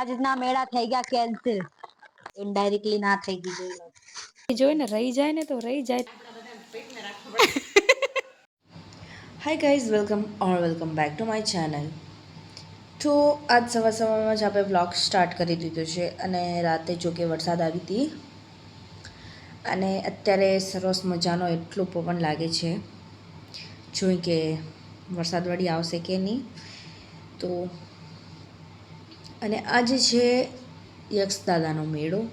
આજના મેળા થઈ ગયા કેન્સલ. ઇનડાયરેક્ટલી ના થઈ ગઈ જોઈ લો. જોઈ ને રહી જાય ને તો રહી જાય. Hi guys welcome or welcome back to my channel તો આજ સવાર સવારમાં જ આપણે બ્લોગ સ્ટાર્ટ કરી દીધો છે અને રાતે જો કે વરસાદ આવી હતી. અને અત્યારે સરસ મજાનો એટલો પવન લાગે છે. જોઈ કે વરસાદ વળી આવશે કે નહીં. તો અને આજે છે યક્ષદાદાનો મેળો,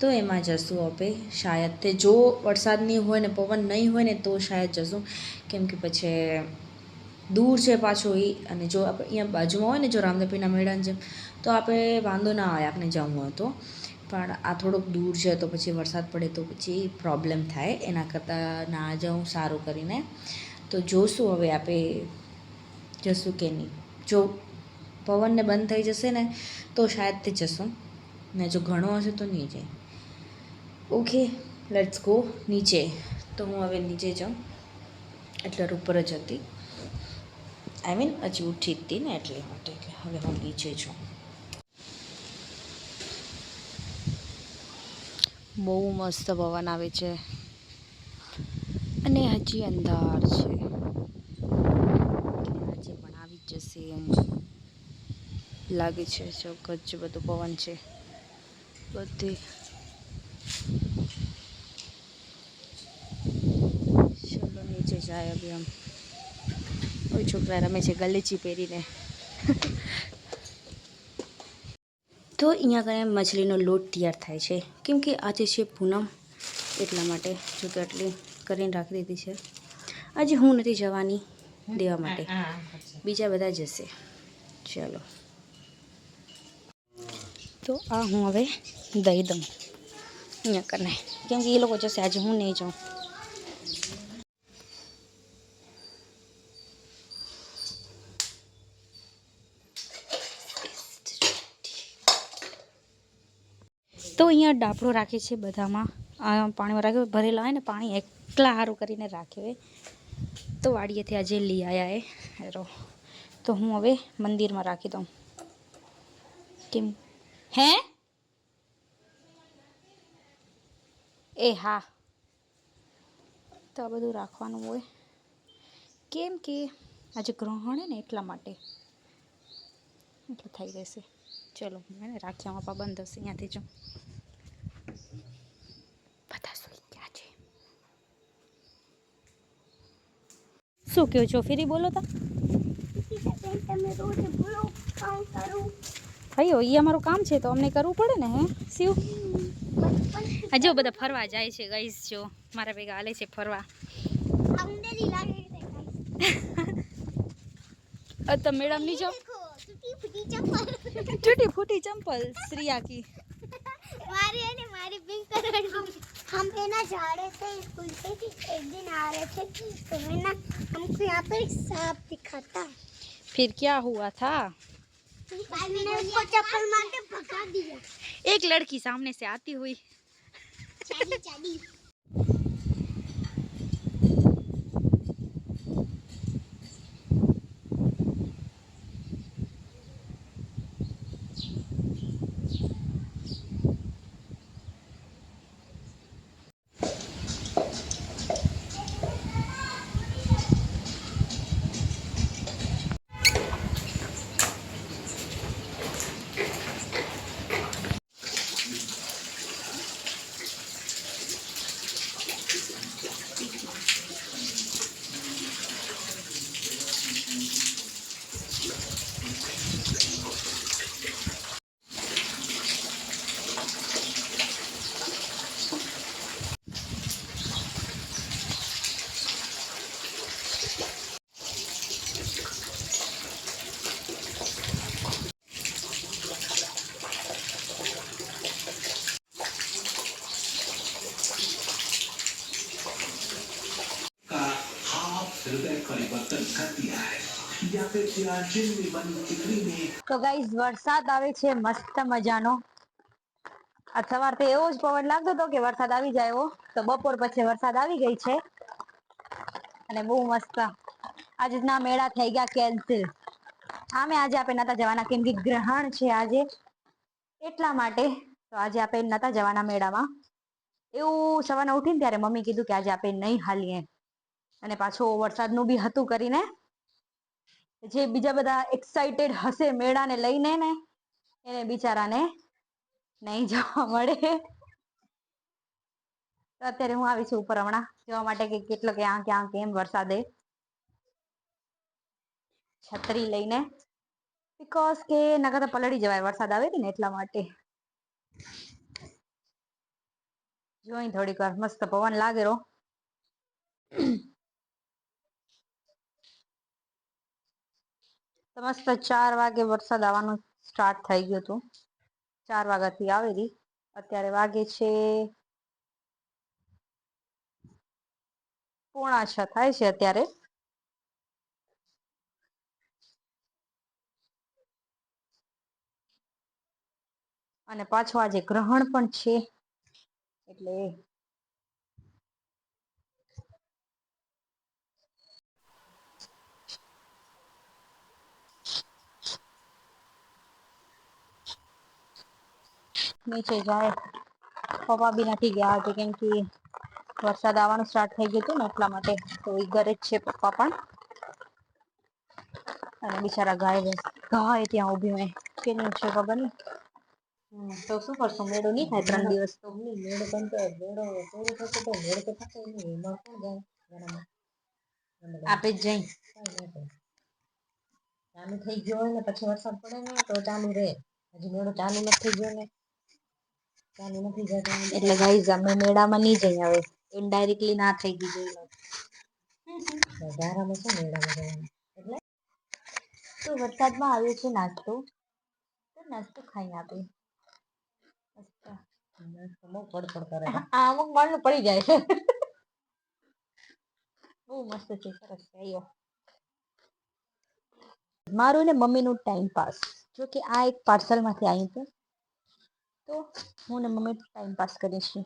તો એમાં જશું આપણે. શાયદ તે જો વરસાદ નહીં હોય ને, પવન નહીં હોય ને, તો શાયદ જશું. કેમ કે પછી દૂર છે પાછો એ અને જો આપણે અહીંયા બાજુમાં હોય ને, જો રામદેવપીરના મેળાની જેમ, તો આપણે વાંધો ના આવે આપણે જવું હોય તો. પણ આ થોડુંક દૂર છે, તો પછી વરસાદ પડે તો પછી પ્રોબ્લેમ થાય. એના કરતાં ના જાઉં સારું કરીને. તો જોશું હવે આપણે જશું કે નહીં. જો પવનને બંધ થઈ જશે ને, તો શાયદ તે જશું. ને જો ઘણો હશે તો નહીં જાય ઓકે લેટ્સ ગો નીચે. તો હું હવે નીચે જાઉં. એટલે ઉપર જ હતી. આઈ મીન હજી ઉઠી જ હતી ને એટલે માટે, એટલે હવે હું નીચે છું. બહુ મસ્ત પવન આવે છે. અને હજી અંધાર છે. હજી પણ આવી જશે એમ. લાગે છે જો ગજ બધું પવન છે. બધી. ચલો નીચે જાય હવે આમ. કોઈ છોકરા રમે છે ગલેચી પહેરીને. તો અહીંયા આગળ મછલીનો લોટ તૈયાર થાય છે. કેમ કે આજે છે પૂનમ એટલા માટે જો કે આટલી કરીને રાખી દીધી છે. આજે હું નથી જવાની દેવા માટે. બીજા બધા જશે. ચાલો. તો આ હું હવે દઈ દઉં અહીંયા કને કેમ કે એ લોકો જશે આજે હું નહીં જાઉં તો અહીંયા ડાપડો રાખે છે બધામાં આ પાણીમાં રાખ્યો ભરેલા હોય ને પાણી એકલા સારું કરીને રાખ્યો હોય તો વાડીએથી આજે લઈ આવ્યા એ હેરો તો હું હવે મંદિરમાં રાખી દઉં કેમ હે એ હા તો આ બધું રાખવાનું હોય. કેમ કે આજે ગ્રહણ હે ને એટલા માટે. એટલે થઈ રહેશે ચલો, મને રાખ્યામાં પાબંધ હશે અહીંયાથી જો. બધા સુઈ ગયા છે. શું કહો છો? ફેરી બોલો તા. ભાઈઓ એ અમારું કામ છે તો અમને કરવું પડે ને હે શિવ આ જો બધા ફરવા જાય છે ગઈશ જો મારા ભેગા હાલે છે ફરવા અ તો મેડમ ની જો टूटी फूटी चंपल श्रिया की हमारी है ना हमारी पिंक कलर की हम है ना जा रहे थे स्कूल से एक दिन आ रहे थे तो है ना हमको यहाँ पर एक सांप दिखा था फिर क्या हुआ था एक लड़की सामने से आती हुई તો ગાઈઝ વરસાદ આવે છે, મસ્ત મજાનો. આ તો એવો જ પવન લાગતો હતો કે વરસાદ આવી જાય એવો તો બપોર પછી વરસાદ આવી ગઈ છે. અને બહુ મસ્ત. આજના મેળા થઈ ગયા કેન્સલ આમે આજે આપણે નતા જવાના, કેમ કે ગ્રહણ છે આજે. એટલા માટે તો આજે આપણે નતા જવાના મેળામાં. એવું સવારના ઉઠીને ત્યારે મમ્મી કીધું કે આજે આપણે નહીં હાલીએ. અને પાછો વરસાદનું બી હતું કરીને જે બીજા બધા એક્સાઇટેડ હશે મેળાને લઈને ને, એને બિચારાને નહીં જવા મળે. તો અત્યારે હું આવી છું ઉપર હમણાં, જોવા માટે કે કેટલો ક્યાં ક્યાં કેમ વરસાદે. છત્રી લઈને. બીકોઝ કે નગર તો પલળી જવાય વરસાદ આવે ને એટલા માટે. જોઈ થોડીક વાર, મસ્ત પવન લાગે રો મસ્ત ચાર વાગે વરસાદ આવવાનું સ્ટાર્ટ થઈ ગયું હતું. ચાર વાગ્યાથી આવેલી. અત્યારે વાગે છે પોણા છ થાય છે અત્યારે. અને પાછો આજે ગ્રહણ પણ છે. એટલે નીચે જાય. પપ્પા બી નથી ગયા આજે કેમ કે વરસાદ આવવાનું સ્ટાર્ટ થઈ ગયું હતું ને એટલા માટે. તો એ ઘરે જ છે પપ્પા પણ. અને બિચારા ગાય ભેંસ ગાય ત્યાં ઊભી હોય. કેની છે ખબર નહીં. હમ, તો શું કરશું? મેળો નહીં થાય ત્રણ દિવસ તો. મેળો મેળો પૂરો થશે તો મેળો તો થશે નહીં. એમાં કોણ જાય? આપણે જ જઈ. ચાલુ થઈ ગયો હોય ને પછી વરસાદ પડે ને તો ચાલુ રહે. હજી મેળો ચાલુ નથી થઈ ગયો ને. ચાલુ નથી જતો એટલે ગાઈઝ અમે મેળામાં નહીં જઈ હવે. ઇનડાયરેક્ટલી ના થઈ ગઈ જઈ વધારામાં શું મેળામાં જવાનું? એટલે? તો વરસાદમાં આવ્યો છે નાસ્તો. તો નાસ્તો ખાઈ આપે. અમુક માળનું પડી જાય. છે બહુ મસ્ત છે, સરસ છે મારું ને મમ્મીનું ટાઈમ પાસ. જો કે આ એક પાર્સલમાંથી આવ્યું હતું. તો હું ને મમ્મી ટાઈમ પાસ કરીએ છીએ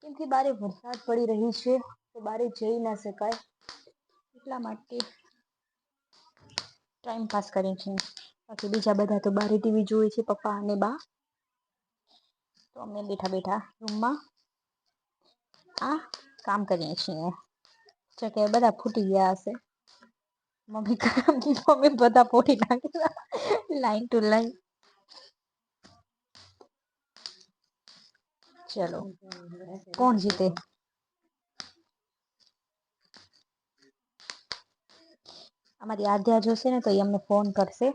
કેમ કે બારે વરસાદ પડી રહી છે, તો બારે જઈ ના શકાય. એટલા માટે ટાઈમ પાસ કરીએ છીએ. બાકી બીજા બધા તો બારે ટીવી જોવે છે, પપ્પા અને બા. તો અમે બેઠા બેઠા રૂમમાં આ કામ કરીએ છીએ. જો કે બધા ફૂટી ગયા હશે. મમ્મી મમ્મી બધા ફોટી નાખેલા. લાઈન ટુ લાઈન ચલો કોણ જીતે અમારી આધ્યા જોશે ને તો એ અમને ફોન કરશે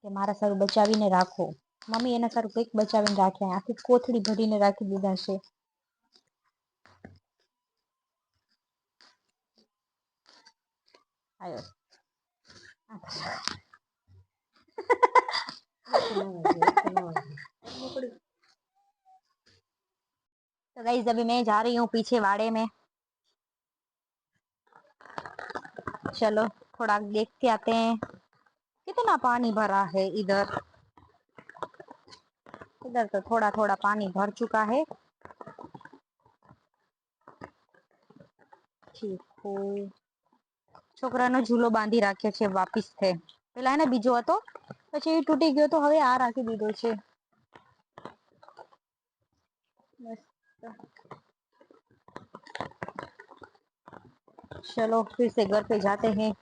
કે મારા સારું બચાવીને રાખો મમ્મી એના સારું કંઈક બચાવીને રાખ્યા આખી કોથળી ભરીને રાખી દીધા છે। આવ્યો तो गाइस अभी मैं जा रही हूँ पीछे वाड़े में चलो थोड़ा देख के आते हैं कितना पानी भरा है इधर इधर तो थोड़ा थोड़ा पानी भर चुका है ठीक हो છોકરાનો ઝૂલો બાંધી રાખ્યો છે વાપીસ છે પેલા એને બીજો હતો પછી એ તૂટી ગયો તો હવે આ રાખી દીધો છે મસ્ત चलो फिर से घर पे जाते हैं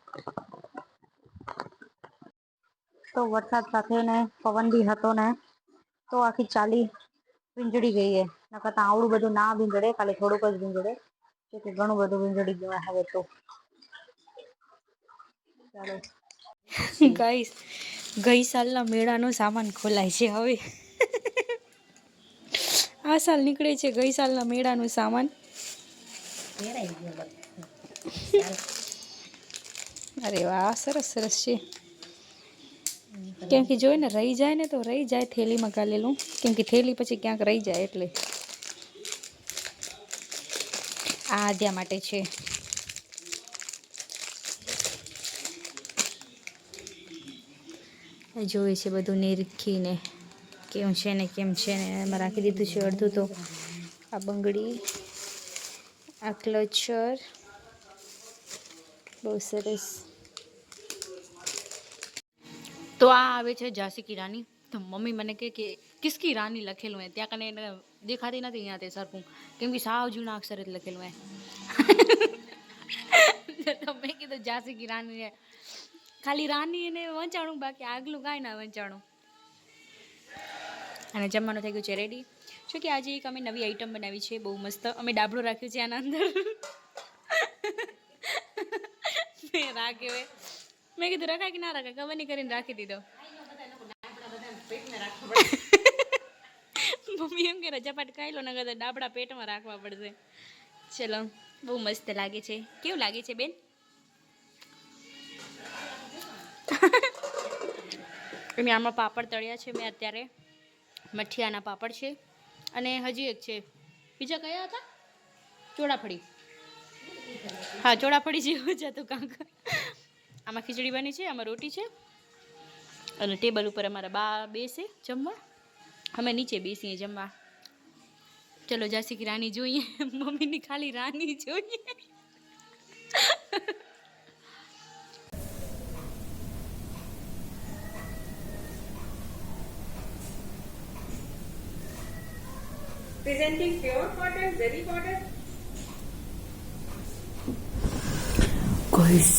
તો વરસાદ સાથે ને પવન બી હતો ને તો આખી ચાલી વીંજળી ગઈ હે નકર તો આવડું બધું ના વીંજળે ખાલી થોડુંક જ વીંજળે જો કે ઘણું બધું વીંજળી ગયું હવે તો ચાલો ગાઈસ ગઈ સાલના મેળાનો સામાન ખોલાય છે હવે આ સાલ નીકળે છે ગઈ સાલના મેળાનું સામાન. અરે વાહ, સરસ સરસ છે. કેમ કે જોઈએ ને, રહી જાય ને તો રહી જાય થેલીમાં ગાલેલું. કેમ કે થેલી પછી ક્યાંક રહી જાય એટલે. આ આદ્યા માટે છે. જોઈએ છે બધું નિરીખીને. કેમ છે ને કેમ છે ને એમાં રાખી દીધું છે અડધું તો. આ બંગડી, આ ક્લચર. બહુ સરસ. તો આ આવે છે ઝાંસી કી રાની તો મમ્મી મને કહે કે કિસકી રાની લખેલું હે? ત્યાં કને એને દેખાતી નથી અહીંયા તે સરખું. કેમ કે સાવ જૂના અક્ષર જ લખેલું હે. તો મેં કીધું ઝાંસી કી રાની ખાલી રાની એને વંચાણું, બાકી આગલું કાંઈ ના વંચાણું. અને જમવાનું થઈ ગયું છે રેડી જો કે આજે એક અમે નવી આઈટમ બનાવી છે, બહુ મસ્ત. અમે ડાબળું રાખ્યું છે આના અંદર. મેં રાખ્યો મેં કીધું રખાય કે ના રખાય ખબર નહીં કરીને રાખી દીધો. મમ્મી એમ કે રજાપાટ ખાઈ લો ને કદાચ ડાબડા પેટમાં રાખવા પડશે. ચલો, બહુ મસ્ત લાગે છે. કેવું લાગે છે, બેન? મેં આમાં પાપડ તળ્યા છે, મેં અત્યારે. મઠિયાના પાપડ છે. અને હજી એક છે. બીજા કયા હતા? ચોળાફળી. હા, ચોળાફળી જેવું જ હતું કાંક. આમાં ખીચડી બની છે, આમાં રોટી છે. અને ટેબલ ઉપર અમારા બા બેસે જમવા. અમે નીચે બેસીએ જમવા. ચલો, જાસી કી રાની જોઈએ. મમ્મીની ખાલી રાની જોઈએ. Presenting pure cotton, zari cotton. Guys,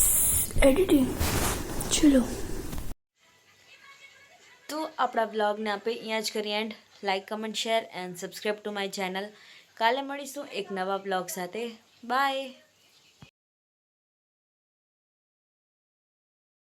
editing ચલો તો આપણા બ્લોગને આપણે અહીંયા જ કરીએ and like comment share and subscribe to my channel કાલે મળીશું એક નવા બ્લોગ સાથે. બાય